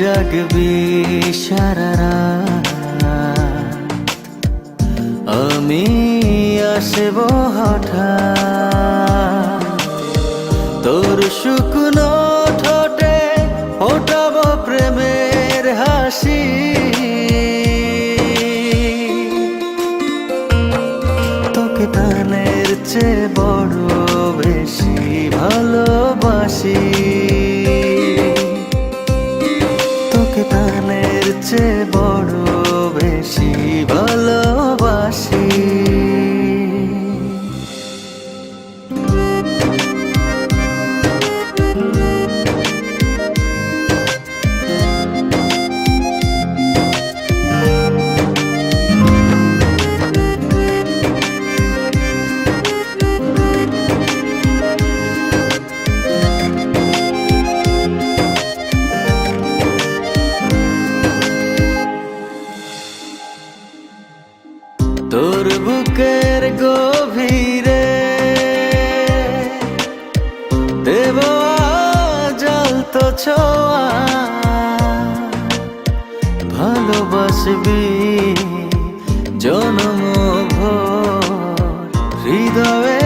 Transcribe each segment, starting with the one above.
জাগবি সারা রাত আমি আসব হঠাৎ তোর শুকনো ঠোঁটে ফোটাব প্রেমের হাসি তোকে তানের চেয়ে বড় বেশি ভালোবাসি চেয়ে বড় বেশি ভালোবাসি তোর বুকের গভীরে দেব জল তো ছোঁয়া। ভালোবাসবি জনম হৃদয়ে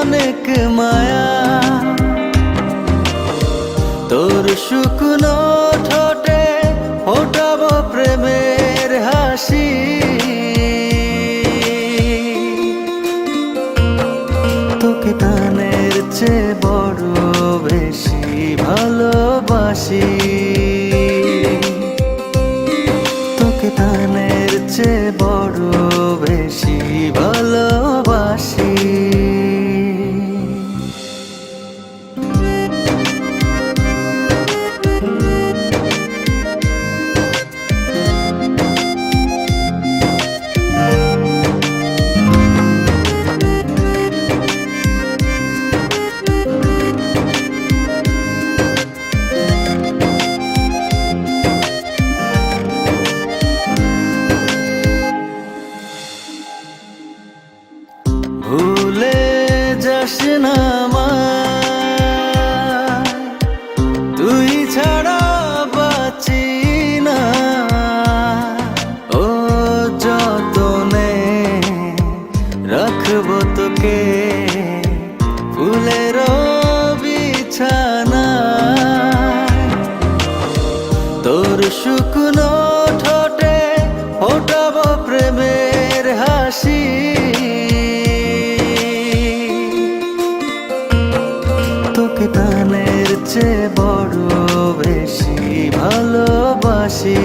অনেক মায়া। তোর শুকনো ঠোঁটে ভালোবাসি। তোকে তানের চেয়ে ফুলের বিছানা। তোর শুকনো ঠোঁটে ফোটাব প্রেমের হাসি। তোকে প্রাণের চেয়ে বড় বেশি ভালোবাসি।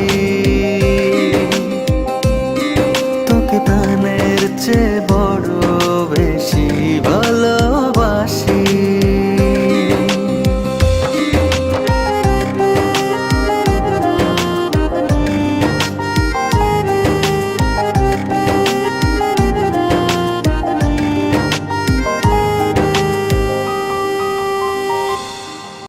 তোকে প্রাণের চেয়ে